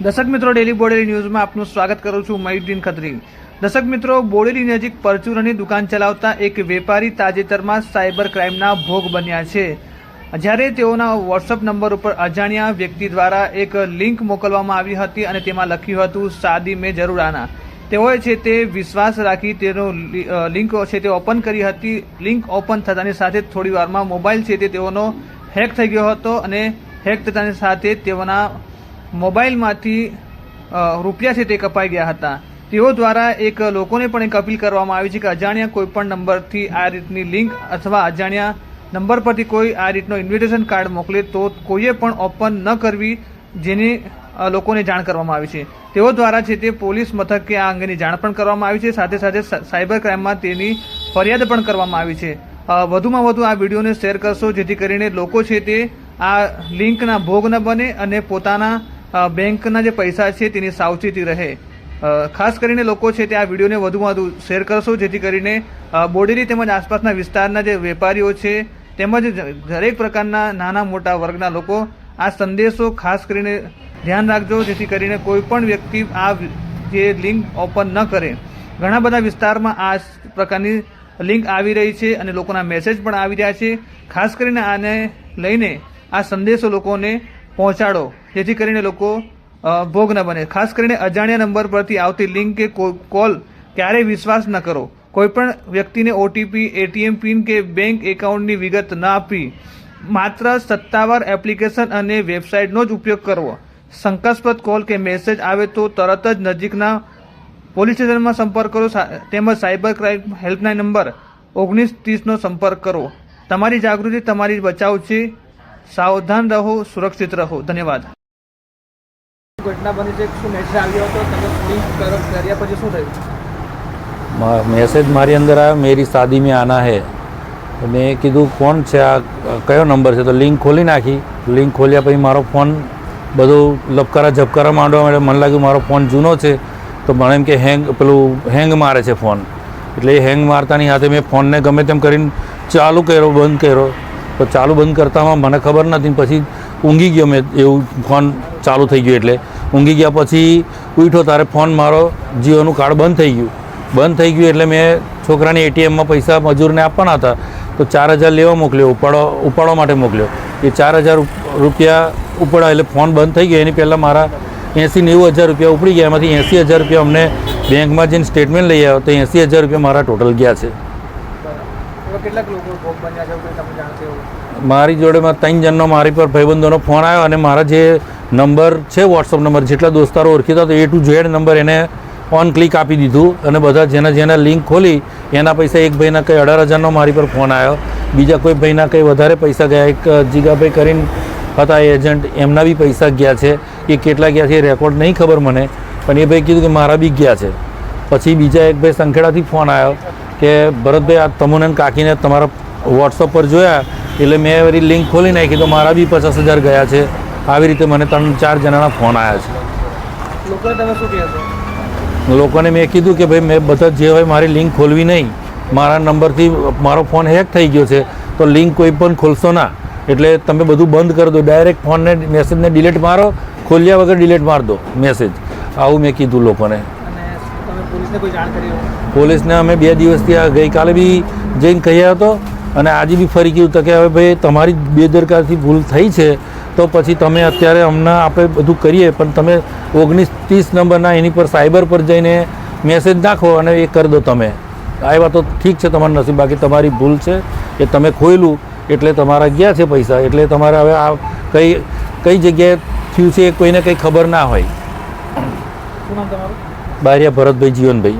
દર્શક મિત્રો ડેલી બોડેલી ન્યૂઝમાં આપનું સ્વાગત કરું છું મયુદ્દીન ખત્રી. દર્શક મિત્રો, બોડેલી નજીક પરચુરણની દુકાન ચલાવતા એક વેપારી તાજેતરમાં સાયબર ક્રાઇમના ભોગ બન્યા છે. જ્યારે તેઓના વોટ્સઅપ નંબર ઉપર અજાણ્યા વ્યક્તિ દ્વારા એક લિંક મોકલવામાં આવી હતી અને તેમાં લખ્યું હતું, સાદી મેં જરૂર આના. તેઓએ છે તે વિશ્વાસ રાખી તેનો લિંક છે તે ઓપન કરી હતી. લિંક ઓપન થતાની સાથે થોડી વારમાં મોબાઈલ છે તે તેઓનો હેક થઈ ગયો હતો અને હેક થતાની સાથે તેઓના મોબાઈલમાંથી રૂપિયા છે તે કપાઈ ગયા હતા. તેઓ દ્વારા એક લોકોને પણ એક અપીલ કરવામાં આવી છે કે અજાણ્યા કોઈ પણ નંબરથી આ રીતની લિંક અથવા અજાણ્યા નંબર પરથી કોઈ આ રીતનો ઇન્વિટેશન કાર્ડ મોકલે તો કોઈએ પણ ઓપન ન કરવી જેની લોકોને જાણ કરવામાં આવી છે. તેઓ દ્વારા છે તે પોલીસ મથકે આ અંગેની જાણ પણ કરવામાં આવી છે. સાથે સાથે સાયબર ક્રાઇમમાં તેની ફરિયાદ પણ કરવામાં આવી છે. વધુમાં વધુ આ વિડીયોને શેર કરશો જેથી કરીને લોકો છે તે આ લિંકના ભોગ ન બને અને પોતાના બેંકના જે પૈસા છે તેની સાવચેતી રહે. ખાસ કરીને લોકો છે તે આ વિડીયોને વધુમાં વધુ શેર કરશો, જેથી કરીને બોડેલી તેમજ આસપાસના વિસ્તારના જે વેપારીઓ છે તેમજ દરેક પ્રકારના નાના મોટા વર્ગના લોકો આ સંદેશો ખાસ કરીને ધ્યાન રાખજો, જેથી કરીને કોઈ પણ વ્યક્તિ આ જે લિંક ઓપન ન કરે. ઘણા બધા વિસ્તારમાં આ પ્રકારની લિંક આવી રહી છે અને લોકોના મેસેજ પણ આવી રહ્યા છે. ખાસ કરીને આને લઈને આ સંદેશો લોકોને પહોંચાડો. જેથી કરીને લોકો ભોગ ન બને. ખાસ કરીને અજાણ્યા નંબર પરથી આવતી લિંક કે કોલ ક્યારેય વિશ્વાસ ન કરો. કોઈ પણ વ્યક્તિને ઓટીપી એટીએમ પિન કે બેંક એકાઉન્ટની વિગત ન આપવી માત્ર સત્તાવાર એપ્લિકેશન અને વેબસાઇટનો જ ઉપયોગ કરવો. શંકાસ્પદ કોલ કે મેસેજ આવે તો તરત જ નજીકના પોલીસ સ્ટેશનમાં સંપર્ક કરો. તેમજ સાયબર ક્રાઇમ હેલ્પલાઇન નંબર ઓગણીસ ત્રીસનો સંપર્ક કરો. તમારી જાગૃતિ, તમારી બચાવ છે. સાવધાન રહો, સુરક્ષિત રહો. ધન્યવાદ. મેસેજ મારી અંદર આવ્યો, મેરી શાદી મેં આના હે. મેં કીધું કોણ છે, આ કયો નંબર છે? તો લિંક ખોલી નાખી. લિંક ખોલ્યા પછી મારો ફોન બધું લપકારા ઝપકારા માંડવા માટે મને લાગ્યું, મારો ફોન જૂનો છે. તો મને એમ કે, હેંગ, પેલું હેંગ મારે છે ફોન. એટલે એ હેંગ મારતાની સાથે મેં ફોનને ગમે તેમ કરીને ચાલુ કર્યો, બંધ કર્યો. તો ચાલુ બંધ કરતામાં મને ખબર નથી પછી ઊંઘી ગયો મેં, એવું ફોન ચાલુ થઈ ગયું એટલે. ઊંઘી ગયા પછી ઉઠ્યો, તારે ફોન મારો, જીઓનું કાર્ડ બંધ થઈ ગયું. બંધ થઈ ગયું એટલે મેં છોકરાની એટીએમમાં પૈસા મજૂરને આપવાના હતા. તો ચાર હજાર લેવા મોકલ્યો ઉપાડો ઉપાડવા માટે મોકલ્યો. એ ચાર હજાર રૂપિયા ઉપડા એટલે ફોન બંધ થઈ ગયો. એની પહેલાં મારા એંસી નેવું હજાર રૂપિયા ઉપડી ગયા. એમાંથી એંસી હજાર રૂપિયા અમને બેંકમાં જઈને સ્ટેટમેન્ટ લઈ આવ્યો. તો એંસી હજાર રૂપિયા મારા ટોટલ ગયા છે. કેટલાક લોકો છે મારી જોડેમાં ત્રણ જણનો મારી પર ભાઈબંધોનો ફોન આવ્યો અને મારા જે નંબર છે વોટ્સઅપ નંબર જેટલા દોસ્તારો ઓળખીતા તો એ ટુ ઝેડ નંબર એને ઓન ક્લિક આપી દીધું અને બધા જેના જેના લિંક ખોલી, એના પૈસા એક ભાઈના કંઈ અઢાર હજારનો મારી પર ફોન આવ્યો. બીજા કોઈ ભાઈના કંઈ વધારે પૈસા ગયા, એક જીગાભાઈ કરીને હતા એજન્ટ એમના બી પૈસા ગયા છે. એ કેટલા ગયા છે એ રેકોર્ડ નહીં ખબર મને, પણ એ ભાઈ કીધું કે મારા બી ગયા છે. પછી બીજા એક ભાઈ સંખેડાથી ફોન આવ્યો કે, ભરતભાઈ, આ તમુને કાકીને તમારા વોટ્સઅપ પર જોયા એટલે મેં વળી લિંક ખોલી નાખી તો મારા બી પચાસ હજાર ગયા છે. આવી રીતે મને ત્રણ ચાર જણાના ફોન આવ્યા છે. લોકોને મેં કીધું કે ભાઈ મેં બધા જે હોય મારી લિંક ખોલવી નહીં. મારા નંબરથી મારો ફોન હેક થઈ ગયો છે. તો લિંક કોઈ પણ ખોલશો ના. એટલે તમે બધું બંધ કરી દો. ડાયરેક્ટ ફોનને મેસેજને ડિલીટ મારો. ખોલ્યા વગર ડિલીટ માર દો મેસેજ આવું મેં કીધું લોકોને. પોલીસને અમે બે દિવસથી આ ગઈકાલે બી જઈને કહ્યા હતો. અને આજે બી ફરી ગયું તો કે હવે ભાઈ તમારી બેદરકારથી ભૂલ થઈ છે તો પછી તમે અત્યારે હમણાં આપણે બધું કરીએ પણ તમે ઓગણીસ ત્રીસ નંબરના એની પર સાયબર પર જઈને મેસેજ નાખો અને એ કરી દો તમે. આવ્યા તો ઠીક છે તમારું નસીબ બાકી તમારી ભૂલ છે એ તમે ખોયલું એટલે તમારા ગયા છે પૈસા એટલે તમારે હવે આ કઈ કઈ જગ્યાએ થયું છે એ કોઈને કંઈ ખબર ના હોય. બારિયા ભરતભાઈ જીવનભાઈ.